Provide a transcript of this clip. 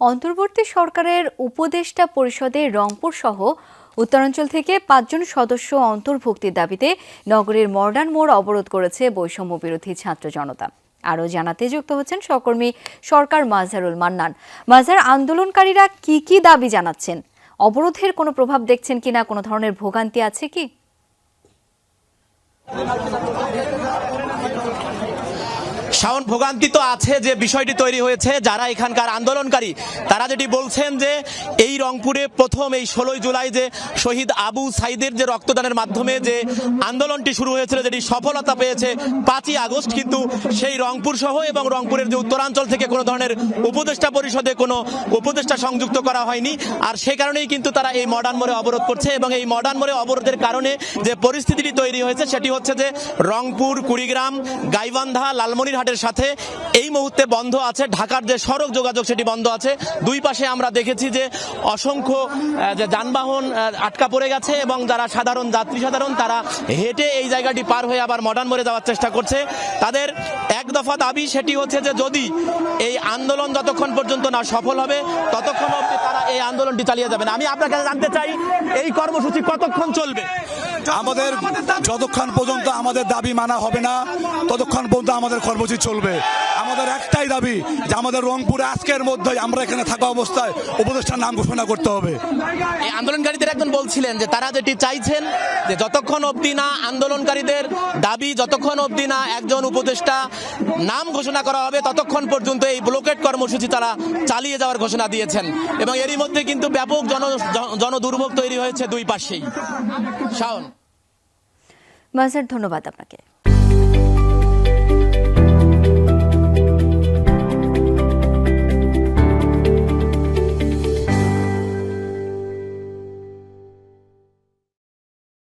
অন্তর্বর্তী সরকারের উপদেষ্টা পরিষদে রংপুর সহ উত্তরাঞ্চল থেকে পাঁচজন সদস্য অন্তর্ভুক্তির দাবিতে নগরীর মর্ডান মোড় অবরোধ করেছে বৈষম্য বিরোধী ছাত্র জনতা। আরও জানাতে যুক্ত হচ্ছেন সহকর্মী সরকার মাজহারুল মান্নান। মাজার আন্দোলনকারীরা কি কি দাবি জানাচ্ছেন? অবরোধের কোনো প্রভাব দেখছেন কিনা? কোনো ধরনের ভোগান্তি আছে কি? শাওন ভোগান্তি তো আছে যে বিষয়টি তৈরি হয়েছে, যারা এখানকার আন্দোলনকারী, তারা যেটি বলছেন যে এই রংপুরে প্রথম এই ষোলোই জুলাই যে শহীদ আবু সাইদের যে রক্তদানের মাধ্যমে যে আন্দোলনটি শুরু হয়েছিল, যেটি সফলতা পেয়েছে পাঁচই আগস্ট, কিন্তু সেই রংপুর সহ এবং রংপুরের যে উত্তরাঞ্চল থেকে কোনো ধরনের উপদেষ্টা পরিষদে কোনো উপদেষ্টা সংযুক্ত করা হয়নি। আর সে কারণেই কিন্তু তারা এই মডার্ন মোড়ে অবরোধ করছে এবং এই মডার্ন মোড়ে অবরোধের কারণে যে পরিস্থিতিটি তৈরি হয়েছে, সেটি হচ্ছে যে রংপুর, কুড়িগ্রাম, গাইবান্ধা লালমনিরহাটের সাথে এই মুহূর্তে বন্ধ আছে। ঢাকার যে সড়ক যোগাযোগ সেটি বন্ধ আছে। দুই পাশে আমরা দেখেছি যে অসংখ্য যে যানবাহন আটকা পড়ে গেছে এবং যারা সাধারণ যাত্রী সাধারণ, তারা হেঁটে এই জায়গাটি পার হয়ে আবার মডার্ন মোড়ে যাওয়ার চেষ্টা করছে। তাদের এক দফা দাবি সেটি হচ্ছে যে যদি এই আন্দোলন যতক্ষণ পর্যন্ত না সফল হবে, ততক্ষণ অবধি তারা এই আন্দোলনটি চালিয়ে যাবেন আমি আপনার কাছে জানতে চাই, এই কর্মসূচি কতক্ষণ চলবে? আমাদের যতক্ষণ পর্যন্ত আমাদের দাবি মানা হবে না, ততক্ষণ পর্যন্ত আমাদের কর্মসূচি চলবে। আমাদের একটাই দাবি যে আমাদের রংপুরে আজকের মধ্যে আমরা এখানে থাকা অবস্থায় উপদেষ্টার নাম ঘোষণা করতে হবে। এই আন্দোলনকারীদের একজন বলছিলেন যে তারা যেটি চাইছেন যে যতক্ষণ অবধি না আন্দোলনকারীদের দাবি যতক্ষণ অবধি না একজন উপদেষ্টা নাম ঘোষণা করা হবে ততক্ষণ পর্যন্ত এই ব্লকেট কর্মসূচি তারা চালিয়ে যাওয়ার ঘোষণা দিয়েছেন। এবং এরই মধ্যে কিন্তু ব্যাপক জন জন- জনদুর্ভোগ তৈরি হয়েছে দুই পাশেই। শাওন। ধন্যবাদ আপনাকে।